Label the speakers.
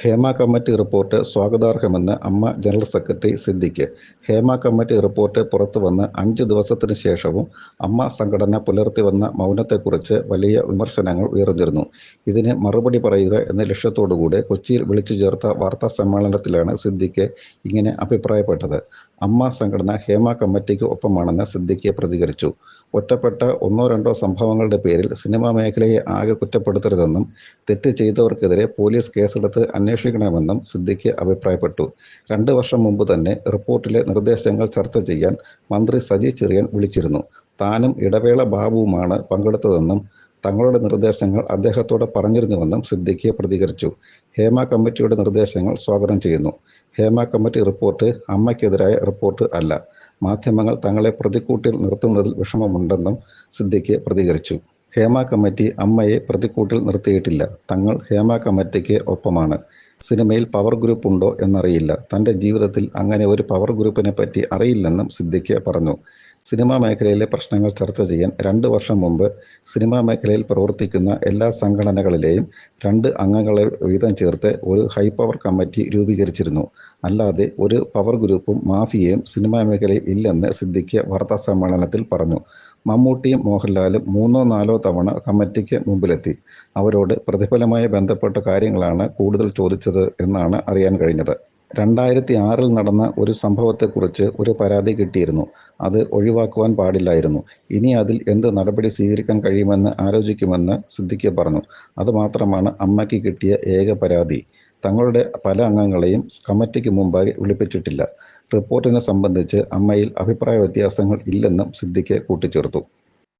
Speaker 1: Hema committee report സ്വാഗതാർഹമെന്ന് AMMA general secretary Siddique. Hema committee report പുറത്തു വന്ന് അഞ്ച് ദിവസത്തിന് ശേഷവും അമ്മ സംഘടന പുലർത്തി വന്ന മൗനത്തെക്കുറിച്ച് വലിയ വിമർശനങ്ങൾ ഉയർന്നിരുന്നു. ഇതിന് മറുപടി പറയുക എന്ന ലക്ഷ്യത്തോടുകൂടി കൊച്ചിയിൽ വിളിച്ചു ചേർത്ത വാർത്താ സമ്മേളനത്തിലാണ് സിദ്ദിഖ് ഇങ്ങനെ അഭിപ്രായപ്പെട്ടത്. അമ്മ സംഘടന ഹേമ കമ്മിറ്റിക്ക് ഒപ്പമാണെന്ന് സിദ്ദിഖ് പ്രതികരിച്ചു. ഒറ്റപ്പെട്ട ഒന്നോ രണ്ടോ സംഭവങ്ങളുടെ പേരിൽ സിനിമാ മേഖലയെ ആകെ കുറ്റപ്പെടുത്തരുതെന്നും തെറ്റ് ചെയ്തവർക്കെതിരെ പോലീസ് കേസെടുത്ത് അന്വേഷിക്കണമെന്നും സിദ്ദിഖ് അഭിപ്രായപ്പെട്ടു. രണ്ട് വർഷം മുമ്പ് തന്നെ റിപ്പോർട്ടിലെ നിർദ്ദേശങ്ങൾ ചർച്ച ചെയ്യാൻ മന്ത്രി സജി ചെറിയൻ വിളിച്ചിരുന്നു. താനും ഇടവേള ബാബുവുമാണ് പങ്കെടുത്തതെന്നും തങ്ങളുടെ നിർദ്ദേശങ്ങൾ അദ്ദേഹത്തോട് പറഞ്ഞിരുന്നുവെന്നും സിദ്ദിഖ് പ്രതികരിച്ചു. ഹേമ കമ്മിറ്റിയുടെ നിർദ്ദേശങ്ങൾ സ്വാഗതം ചെയ്യുന്നു. ഹേമ കമ്മിറ്റി റിപ്പോർട്ട് അമ്മയ്ക്കെതിരായ റിപ്പോർട്ട് അല്ല. മാധ്യമങ്ങൾ തങ്ങളെ പ്രതിക്കൂട്ടിൽ നിർത്തുന്നതിൽ വിഷമമുണ്ടെന്നും സിദ്ദിഖ് പ്രതികരിച്ചു. ഹേമ കമ്മിറ്റി അമ്മയെ പ്രതിക്കൂട്ടിൽ നിർത്തിയിട്ടില്ല. തങ്ങൾ ഹേമ കമ്മിറ്റിക്ക് ഒപ്പമാണ്. സിനിമയിൽ പവർ ഗ്രൂപ്പ് ഉണ്ടോ എന്നറിയില്ല. തന്റെ ജീവിതത്തിൽ അങ്ങനെ ഒരു പവർ ഗ്രൂപ്പിനെ പറ്റി അറിയില്ലെന്നും സിദ്ദിഖ് പറഞ്ഞു. സിനിമാ മേഖലയിലെ പ്രശ്നങ്ങൾ ചർച്ച ചെയ്യാൻ രണ്ട് വർഷം മുമ്പ് സിനിമാ മേഖലയിൽ പ്രവർത്തിക്കുന്ന എല്ലാ സംഘടനകളിലെയും രണ്ട് അംഗങ്ങളെ വീതം ചേർത്ത് ഒരു ഹൈ പവർ കമ്മിറ്റി രൂപീകരിച്ചിരുന്നു. അല്ലാതെ ഒരു പവർ ഗ്രൂപ്പും മാഫിയയും സിനിമാ മേഖലയിൽ ഇല്ലെന്ന് സിദ്ദിഖ് വാർത്താ സമ്മേളനത്തിൽ പറഞ്ഞു. മമ്മൂട്ടിയും മോഹൻലാലും മൂന്നോ നാലോ തവണ കമ്മിറ്റിക്ക് മുമ്പിലെത്തി. അവരോട് പ്രതിഫലമായി ബന്ധപ്പെട്ട കാര്യങ്ങളാണ് കൂടുതൽ ചോദിച്ചത് എന്നാണ് അറിയാൻ കഴിഞ്ഞത്. രണ്ടായിരത്തി ആറിൽ നടന്ന ഒരു സംഭവത്തെക്കുറിച്ച് ഒരു പരാതി കിട്ടിയിരുന്നു. അത് ഒഴിവാക്കുവാൻ പാടില്ലായിരുന്നു. ഇനി അതിൽ എന്ത് നടപടി സ്വീകരിക്കാൻ കഴിയുമെന്ന് ആലോചിക്കുമെന്ന് സിദ്ദിഖ് പറഞ്ഞു. അതുമാത്രമാണ് അമ്മയ്ക്ക് കിട്ടിയ ഏക പരാതി. തങ്ങളുടെ പല അംഗങ്ങളെയും കമ്മിറ്റിക്ക് മുമ്പായി വിളിപ്പിച്ചിട്ടില്ല. റിപ്പോർട്ടിനെ സംബന്ധിച്ച് അമ്മയിൽ അഭിപ്രായ വ്യത്യാസങ്ങൾ ഇല്ലെന്നും സിദ്ദിഖ് കൂട്ടിച്ചേർത്തു.